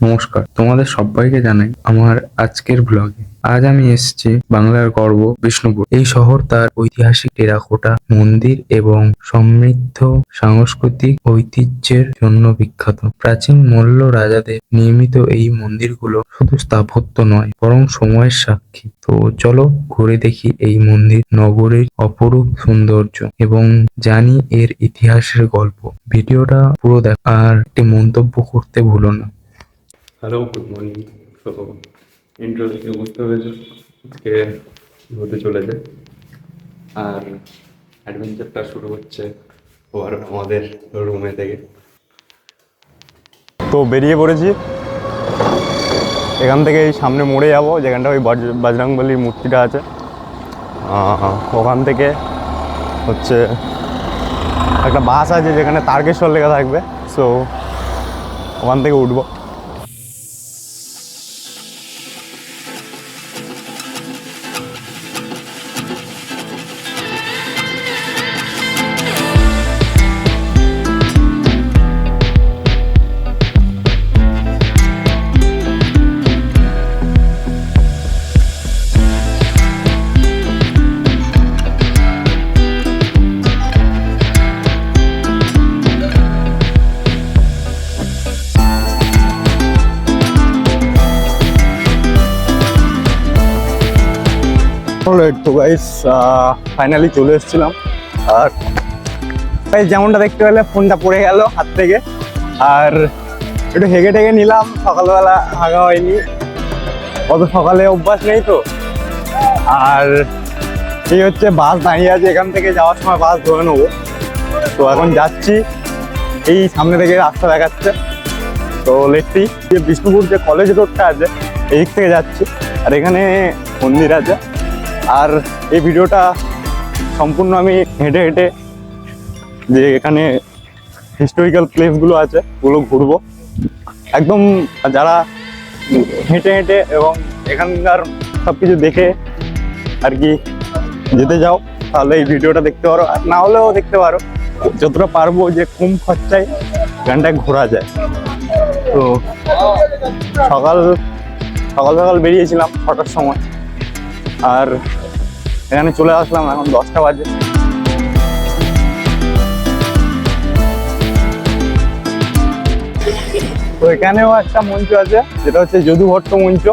নমস্কার। তোমাদের সবাইকে জানাই আমার আজকের ব্লগে আজ আমি এসেছি বাংলার গর্ব, বিষ্ণুপুর। এই শহর তার ঐতিহাসিক টেরাকোটা, মন্দির এবং সমৃদ্ধ সাংস্কৃতিক ঐতিহ্যের জন্য বিখ্যাত। প্রাচীন মল্ল রাজাদের নির্মিত এই মন্দিরগুলো শুধু স্থাপত্য নয়, বরং সময়ের সাক্ষী। তো চলো ঘুরে দেখি এই মন্দির নগরীর অপরূপ সৌন্দর্য এবং জানি এর ইতিহাসের গল্প। ভিডিওটা পুরো দেখ, আর একটি মন্তব্য করতে ভুলো না। হ্যালো গুড মর্নিং তো ইন্ট্রো থেকে বুঝতে পেরেছ? আজকে হতে চলেছে। আর অ্যাডভেঞ্চারটা শুরু হচ্ছে ওর আমাদের রুমে থেকে। তো বেরিয়ে পড়েছি। এখান থেকে এই সামনে মোড়ে যাব যেখানটা ওই বজ- বজরংবলির মূর্তিটা আছে। ওখান থেকে হচ্ছে একটা বাস আছে যেখানে তারকেশ্বর লেখা থাকবে। সো ওখান থেকে উঠবো। অলরাইট তো গাইস ফাইনালি চলে এসেছিলাম। আর guys, যেমনটা দেখতে পেলে ফোনটা পড়ে গেল হাত থেকে। আর একটু হেগে টেগে নিলাম সকালবেলা হাগা হয়নি। অত সকালে অভ্যাস নেই তো। আর এই হচ্ছে বাস দাঁড়িয়ে আছে এখান থেকে যাওয়ার সময় বাস ধরে নেব। তো এখন যাচ্ছি এই সামনে থেকে রাস্তা দেখাচ্ছে। তো লেটসি যে বিষ্ণুপুর যে কলেজ রোডটা আছে এই দিক থেকে যাচ্ছি। আর এখানে মন্দির আছে। আর এই ভিডিওটা সম্পূর্ণ আমি হেঁটে হেঁটে যে এখানে হিস্টোরিক্যাল প্লেসগুলো আছে, ওগুলো ঘুরবো। একদম যারা হেঁটে হেঁটে এবং এখানকার সব কিছু দেখে আর কি যেতে যাও তাহলে এই ভিডিওটা দেখতে পারো। আর না হলেও দেখতে পারো, যতটা পারব যে কম খরচায় গানটা ঘোরা যায়। তো সকাল সকাল সকাল বেরিয়েছিলাম ছটার সময়। আর এখানে চলে আসলাম এখন দশটা বাজে। তো এখানেও একটা মঞ্চ আছে, যেটা হচ্ছে যদু ভট্ট মঞ্চ,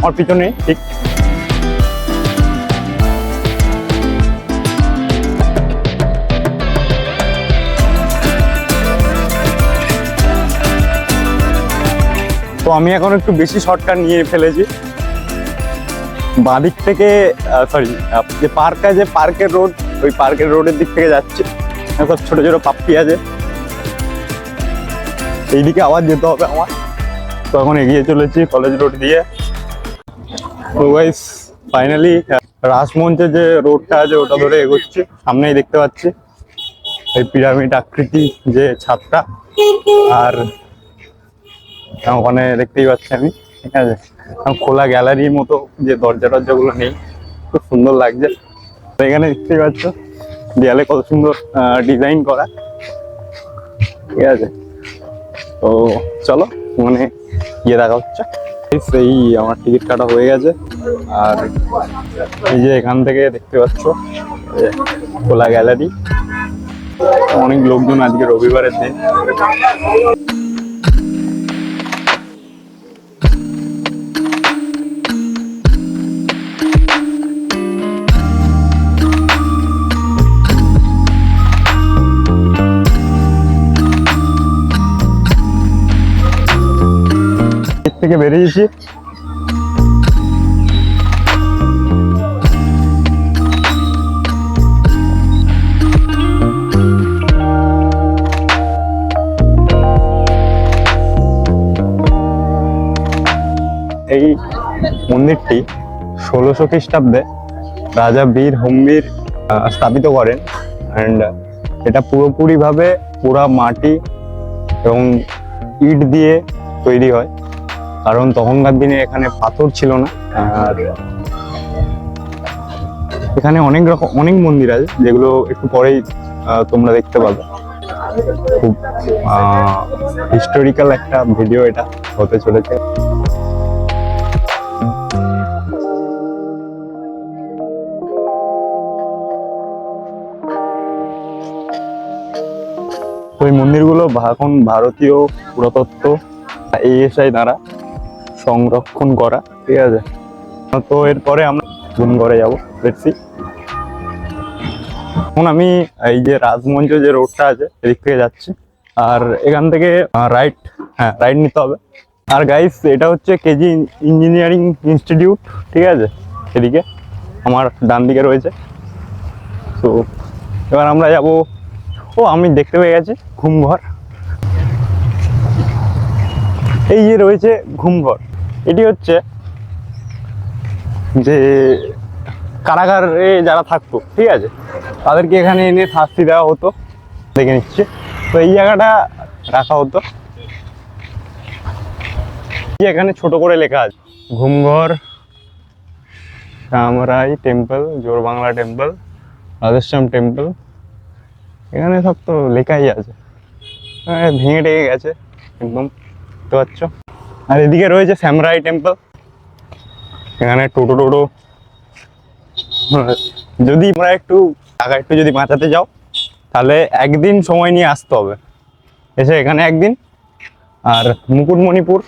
আমার পিছনে, ঠিক। তো আমি এখন একটু বেশি শর্টকাট নিয়ে ফেলেছি। বাঁদিক থেকে সরি যে পার্ক আছে পার্কের রোড ওই পার্কের রোডের দিক থেকে যাচ্ছে। সব ছোট ছোট পাপ্পি আছে। এইদিকে আবার যেতে হবে আমার। তো এখন এগিয়ে চলেছি কলেজ রোড দিয়ে। তো গাইস ফাইনালি রাসমঞ্চে যে রোডটা আছে, ওটা ধরে এগোচ্ছি। সামনেই দেখতে পাচ্ছি এই পিরামিড আকৃতি যে ছাদটা। আর ওখানে দেখতেই পাচ্ছি আমি, ঠিক আছে? খোলা গ্যালারির মতো যে দরজা টরজাগুলো নেই, খুব সুন্দর লাগছে। এখানে দেখতেই পাচ্ছ, দেয়ালে কত সুন্দর ডিজাইন করা। ঠিক আছে? তো চলো মানে গিয়ে দেখা হচ্ছে। সেই আমার টিকিট কাটা হয়ে গেছে। আর এই যে এখান থেকে দেখতে পাচ্ছ খোলা গ্যালারি অনেক লোকজন আজকে রবিবারের দিন। থেকে বেরিয়েছি এই মন্দিরটি ষোলোশো খ্রিস্টাব্দে রাজা বীর হুম্বির স্থাপিত করেন। অ্যান্ড এটা পুরোপুরিভাবে পুরা মাটি এবং ইট দিয়ে তৈরি হয়। কারণ তখনকার দিনে এখানে পাথর ছিল না। আর এখানে অনেক রকম, অনেক মন্দির আছে, যেগুলো একটু পরেই তোমরা দেখতে পাবে। খুব হিস্টোরিক্যাল একটা ভিডিও এটা হতে চলেছে। ওই মন্দিরগুলো এখন ভারতীয় পুরাতত্ত্ব, এএসআই দ্বারা সংরক্ষণ করা, ঠিক আছে? তো এরপরে আমরা ঘরে যাব। দেখছি এখন আমি এই যে রাজমঞ্চ যে রোডটা আছে, এদিক থেকে যাচ্ছি। আর এখান থেকে রাইট হ্যাঁ রাইট নিতে হবে। আর গাইস এটা হচ্ছে কেজি ইঞ্জিনিয়ারিং ইনস্টিটিউট ঠিক আছে? এদিকে, আমার ডান দিকে রয়েছে। তো এবার আমরা যাব। ও, আমি দেখতে পেয়ে গেছি, ঘুমঘর। এই যে রয়েছে ঘুমঘর, এটি হচ্ছে যে কারাগারে যারা থাকতো, ঠিক আছে? তাদেরকে এখানে এনে শাস্তি দেওয়া হতো, দেখে নিচ্ছে। তো এই জায়গাটা রাখা হতো। এখানে ছোট করে লেখা আছে, ঘুমঘর শ্যামরাই টেম্পল জোর বাংলা টেম্পল, রাধেশ্যাম টেম্পল। এখানে সব তো লেখাই আছে। এখানে ভেঙে টেঙে গেছে, একদম। বুঝতে পারছ আর এদিকে রয়েছে শ্যামরাই টেম্পল। এখানে টোটো টোটো। যদি তোমরা একটু টাকা একটু যদি বাঁচাতে যাও, তাহলে একদিন সময় নিয়ে আসতে হবে। এসে এখানে একদিন। আর মুকুটমণিপুর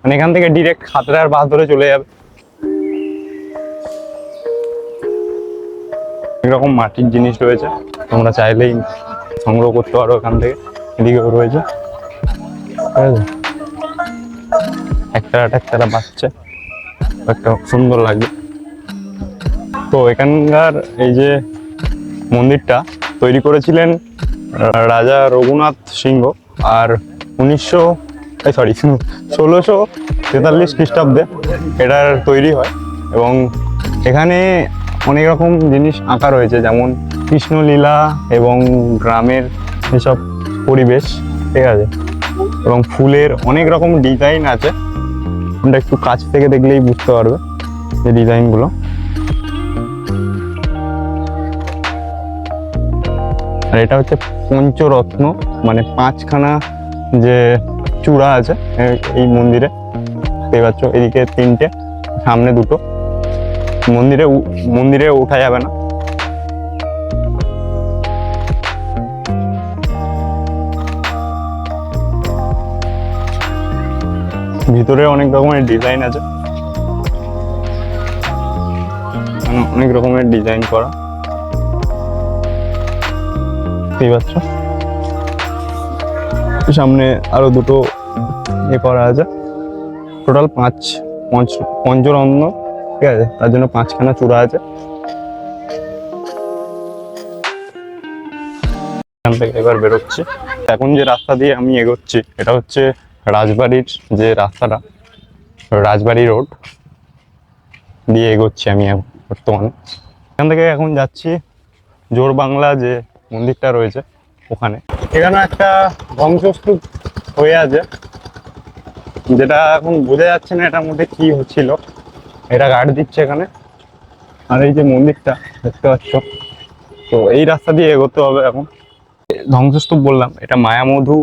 মানে এখান থেকে ডিরেক্ট খাতড়ার বাস ধরে চলে যাবে। এরকম মাটির জিনিস রয়েছে, তোমরা চাইলেই সংগ্রহ করতে পারো এখান থেকে। এদিকেও রয়েছে। ঠিক আছে? একটা একটা বাচ্চা একটা সুন্দর লাগবে তো এখানকার এই যে মন্দিরটা তৈরি করেছিলেন রাজা রঘুনাথ সিংহ আর উনিশশো সরি ষোলোশো তেতাল্লিশ খ্রিস্টাব্দে এটার তৈরি হয় এবং এখানে অনেক রকম জিনিস আঁকা রয়েছে, যেমন কৃষ্ণলীলা এবং গ্রামের এসব পরিবেশ। ঠিক আছে? এবং ফুলের অনেক রকম ডিজাইন আছে। তোমরা একটু কাছ থেকে দেখলেই বুঝতে পারবে যে ডিজাইনগুলো আর এটা হচ্ছে পঞ্চরত্ন মানে পাঁচখানা যে চূড়া আছে এই মন্দিরে। দেখতে পাচ্ছ, এদিকে তিনটে, সামনে দুটো। মন্দিরে মন্দিরে ওঠা যাবে না। ভিতরে অনেক রকমের ডিজাইন আছে। অনেক রকমের ডিজাইন করা। সামনে আরও দুটো এ করা আছে। টোটাল পাঁচ পঞ্চ পঞ্চরত্ন, ঠিক আছে? তার জন্য পাঁচখানা চূড়া আছে। এখান থেকে এবার বেরোচ্ছি। এখন যে রাস্তা দিয়ে আমি এগোচ্ছি, এটা হচ্ছে রাজবাড়ির যে রাস্তাটা, রাজবাড়ি রোড দিয়ে এগোচ্ছি আমি বর্তমানে। এখান থেকে এখন যাচ্ছি জোর বাংলা যে মন্দিরটা রয়েছে ওখানে। এখানে একটা ধ্বংসস্তূপ হয়ে আছে, যেটা এখন বোঝা যাচ্ছে না এটার মধ্যে কি হচ্ছিল। এটা গার্ড দিচ্ছে এখানে। আর এই যে মন্দিরটা, দেখতে পাচ্ছ। তো এই রাস্তা দিয়ে এগোতে হবে এখন। ধ্বংসস্তূপ বললাম, এটা মায়ামধু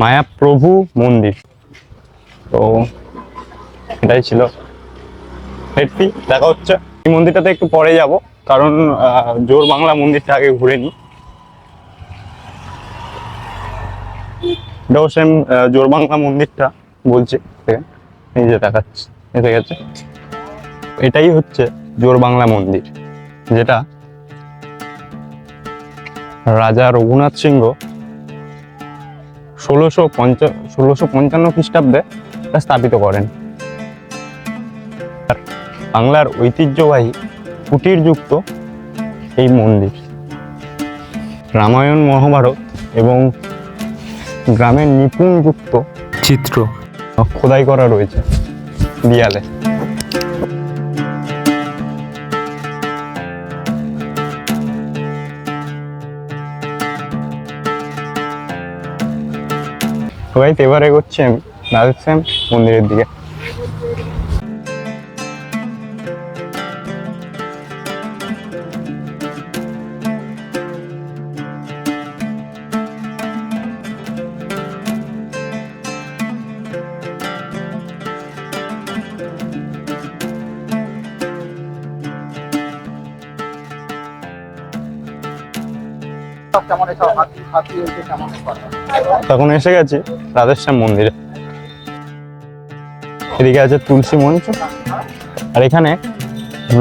মায়াপ্রভু মন্দির। তো এটাই ছিল। হেডটি দেখা হচ্ছে। এই মন্দিরটাতে একটু পরে যাব, কারণ জোর বাংলা মন্দিরটা আগে ঘুরে নিই এটাও সেম জোর বাংলা মন্দিরটা বলছে? এই যে দেখাচ্ছে, এসে গেছে। এটাই হচ্ছে জোর বাংলা মন্দির, যেটা রাজা রঘুনাথ সিংহ ষোলোশো পঞ্চা ষোলোশো পঞ্চান্ন খ্রিস্টাব্দে তা স্থাপিত করেন। বাংলার ঐতিহ্যবাহী কুটিরযুক্ত এই মন্দির। রামায়ণ মহাভারত এবং গ্রামের নিপুণযুক্ত চিত্র। খোদাই করা রয়েছে। দেয়ালে সবাই এবার এগোচ্ছি আমি রাজশ্যাম মন্দিরের দিকে। তখন এসে গেছি রাধেশ্যাম মন্দিরে। এদিকে আছে তুলসী মঞ্চ আর এখানে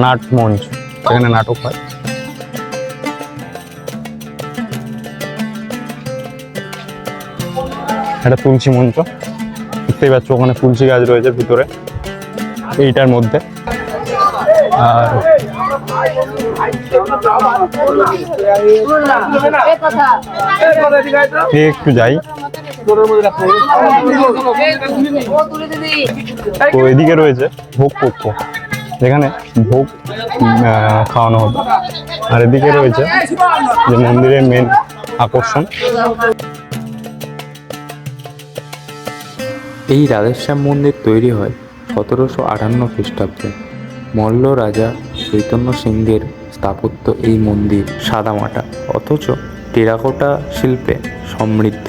নাট মঞ্চ এখানে নাটক হয়। এটা তুলসী মঞ্চ, দেখতেই পাচ্ছ ওখানে তুলসী গাছ রয়েছে ভিতরে, এইটার মধ্যে। আর এদিকে একটু যাই। তো এদিকে রয়েছে ভোগ কক্ষ যেখানে ভোগ খাওয়ানো হতো। আর এদিকে রয়েছে যে মন্দিরের মেন আকর্ষণ। এই রাধেশ্যাম মন্দির তৈরি হয় সতেরোশো আটান্ন খ্রিস্টাব্দে। মল্ল রাজা চৈতন্য সিংহের স্থাপত্য এই মন্দির সাদামাটা অথচ টেরাকোটা শিল্পে সমৃদ্ধ।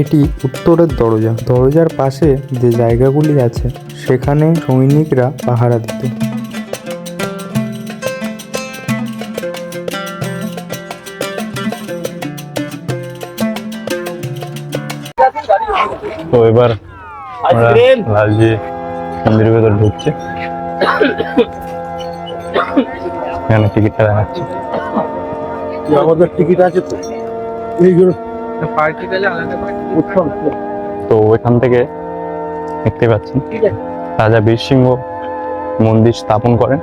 এটি উত্তরের দরজা। দরজার পাশে যে জায়গাগুলি আছে সেখানে সৈনিকরা পাহারা দিত। তো এবার লালজি মন্দিরের ভেতর ঢুকছি। এখানে টিকিটটা দেখাচ্ছি। আমাদের টিকিট আছে তো। এইগুলো উৎসব তো এখান থেকে দেখতে পাচ্ছেন রাজা বীরসিংহ মন্দির স্থাপন করেন।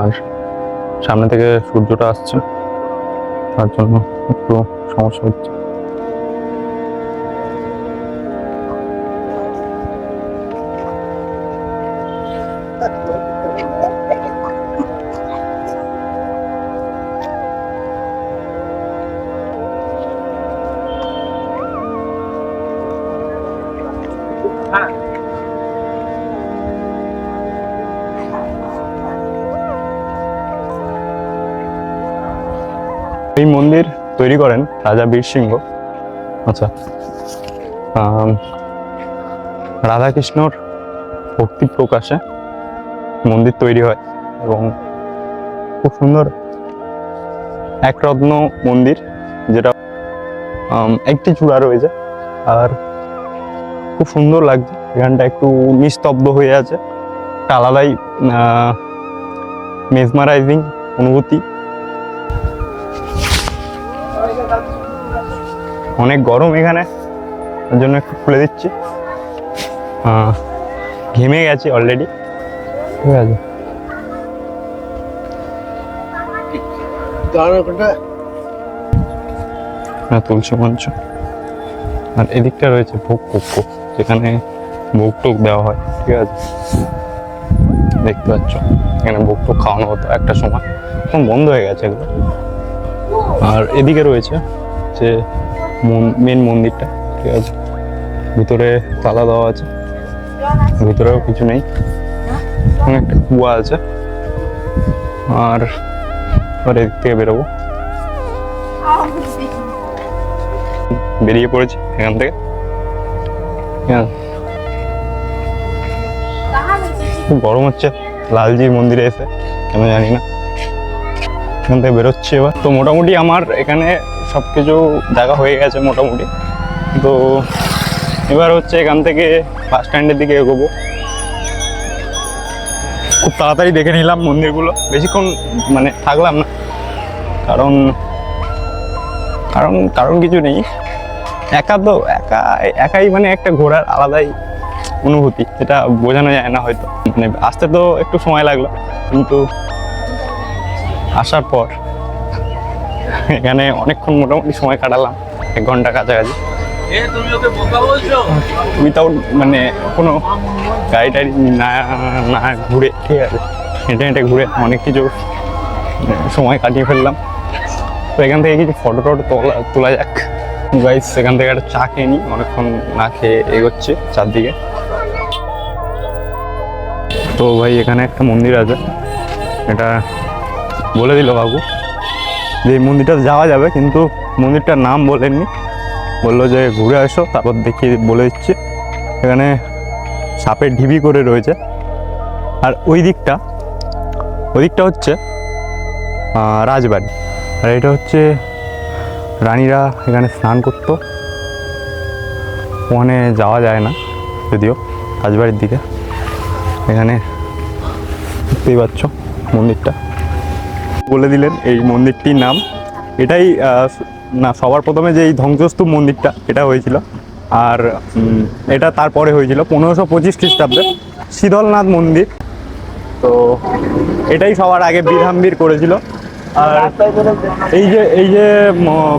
আর সামনে থেকে সূর্যটা আসছে তার জন্য একটু সমস্যা হচ্ছে। এই মন্দির তৈরি করেন রাজা বীরসিংহ আচ্ছা রাধাকৃষ্ণর ভক্তি প্রকাশে মন্দির তৈরি হয় এবং খুব সুন্দর এক রত্ন মন্দির যেটা একটি চূড়া রয়েছে আর খুব সুন্দর লাগছে। এখানটা একটু নিস্তব্ধ হয়ে আছে। একটা আলাদাই মেজমারাইজিং অনুভূতি অনেক গরম এখানে তার জন্য একটু খুলে দিচ্ছি। ঘেমে গেছি অলরেডি ঠিক আছে। হ্যাঁ তুলসী মঞ্চ আর এদিকটা রয়েছে ভোগ কক্ষ যেখানে ভোগ টোক দেওয়া হয়। ঠিক আছে? দেখতে পাচ্ছ এখানে ভোগ টোক খাওয়ানো হতো একটা সময়। এখন বন্ধ হয়ে গেছে এগুলো। আর এদিকে রয়েছে যে মেন মন্দিরটা, ঠিক আছে? ভিতরে তালা দেওয়া আছে। ভিতরেও কিছু নেই। একটা কুয়া আছে। আর এদিক থেকে বেরোবো। বেরিয়ে পড়েছি এখান থেকে। গরম হচ্ছে। লালজির মন্দিরে এসে, কেন জানি না। এখান থেকে বেরোচ্ছি এবার। তো মোটামুটি আমার এখানে সব কিছু জায়গা হয়ে গেছে মোটামুটি। তো এবার হচ্ছে এখান থেকে বাস স্ট্যান্ডের দিকে এগোবো। খুব তাড়াতাড়ি দেখে নিলাম মন্দিরগুলো। বেশিক্ষণ মানে থাকলাম না। কারণ কারণ কারণ কিছু নেই। একা তো, একা, একাই মানে একটা ঘোরার আলাদাই অনুভূতি। যেটা বোঝানো যায় না হয়তো। মানে আসতে তো একটু সময় লাগল। কিন্তু আসার পর এখানে অনেকক্ষণ মোটামুটি সময় কাটালাম এক ঘণ্টা কাছাকাছি। উইথাউট মানে কোনো গাড়ি টাড়ি না না ঘুরে ঠিক আছে। হেঁটে হেঁটে ঘুরে অনেক কিছু সময় কাটিয়ে ফেললাম। তো এখান থেকে কিছু ফটো টটো তোলা তোলা যাক। গাইস সেখান থেকে একটা চা খেয়ে নিই অনেকক্ষণ না খেয়ে এগোচ্ছে চারদিকে। তো ভাই এখানে একটা মন্দির আছে। এটা বলে দিল বাবু যে এই মন্দিরটা যাওয়া যাবে, কিন্তু মন্দিরটার নাম বলেননি বলল যে ঘুরে আসো, তারপর দেখিয়ে বলে দিচ্ছি। এখানে সাপের ঢিবি করে রয়েছে। আর ওই দিকটা ওই দিকটা হচ্ছে রাজবাড়ি। আর এটা হচ্ছে রানীরা এখানে স্নান করতো। ওখানে যাওয়া যায় না, যদিও রাজবাড়ির দিকে। এখানে দেখতেই পাচ্ছ মন্দিরটা। বলে দিলেন এই মন্দিরটির নাম। এটাই না, সবার প্রথমে যে এই ধ্বংসস্তূপ মন্দিরটা, এটা হয়েছিল। আর এটা তারপরে হয়েছিল, পনেরোশো পঁচিশ খ্রিস্টাব্দে শীতলনাথ মন্দির। তো এটাই সবার আগে বীরহাম্বির করেছিল। আর এই যে এই যে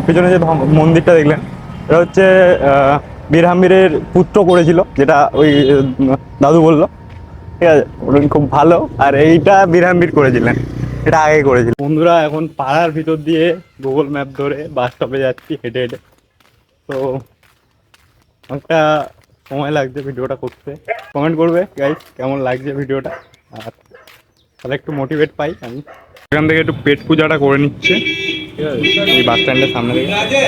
পিছনে যে মন্দিরটা দেখলেন, এটা হচ্ছে বীরহাম্বিরের পুত্র করেছিল, যেটা ওই দাদু বলল। ঠিক আছে খুব ভালো, আর এইটা বীরহাম্বির করেছিলেন। এটা আগে করেছিল। বন্ধুরা এখন পাড়ার ভিতর দিয়ে গুগল ম্যাপ ধরে বাস স্টপে যাচ্ছি হেঁটে হেঁটে। তো একটা সময় লাগছে ভিডিওটা করতে। কমেন্ট করবে গাইস কেমন লাগছে ভিডিওটা? আর তাহলে একটু মোটিভেট পাই আমি। এখান থেকে একটু পেট পূজাটা করে নিচ্ছে। ঠিক আছে এই বাস স্ট্যান্ডের সামনে থেকে। ঠিক আছে?